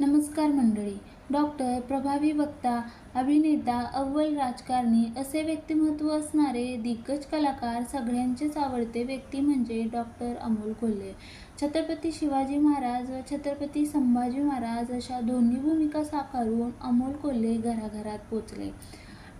नमस्कार मंडळी. डॉक्टर प्रभावी वक्ता अभिनेता अव्वल राजकारणी असे व्यक्तिमत्व असणारे दिग्गज कलाकार सगळ्यांचेच आवडते व्यक्ती म्हणजे डॉक्टर अमोल कोल्हे. छत्रपती शिवाजी महाराज व छत्रपती संभाजी महाराज अशा दोन्ही भूमिका साकारून अमोल कोल्हे घराघरात पोचले.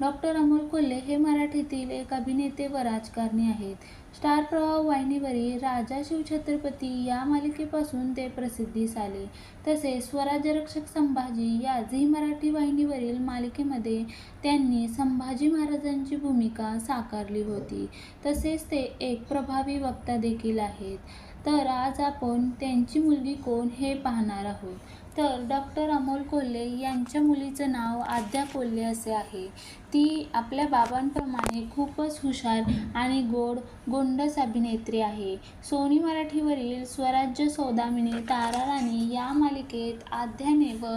डॉक्टर अमोल कोल्हे हे मराठीतील एक अभिनेते व राजकारणी आहेत. स्टार प्रवाह वाहिनीवरील राजा शिवछत्रपती या मालिकेपासून ते प्रसिद्धीस आले तसेच स्वराज्यरक्षक संभाजी या झी मराठी वाहिनीवरील मालिकेमध्ये त्यांनी संभाजी महाराजांची भूमिका साकारली होती. तसेच ते एक प्रभावी वक्ता देखील आहेत. तर आज आपण त्यांची मुलगी कोण हे पाहणार आहोत. तर डॉक्टर अमोल कोल्हे यांच्या मुलीचं नाव आद्या कोल्हे असे आहे. ती आपल्या बाबांप्रमाणे खूपच हुशार आणि गोड गोंडस अभिनेत्री आहे. सोनी मराठीवरील स्वराज्य सौदामिनी ताराराणी या मालिकेत आद्याने व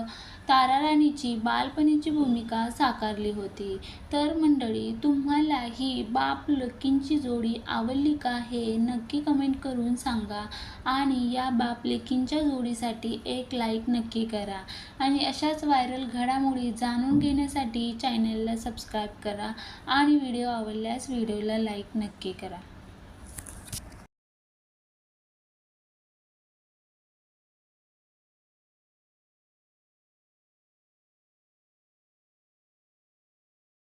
ताराराणीची बालपणीची भूमिका साकारली होती. तर मंडळी तुम्हाला ही बाप लकींची जोडी आवडली का हे नक्की कमेंट करून सांगा आणि या बाप लेकींच्या जोडीसाठी एक लाईक नक्की नक्की करा. आणि अशाच व्हायरल घडामोडी जाणून घेण्यासाठी चॅनलला सबस्क्राईब करा आणि व्हिडिओ आवडल्यास व्हिडिओला लाईक नक्की करा.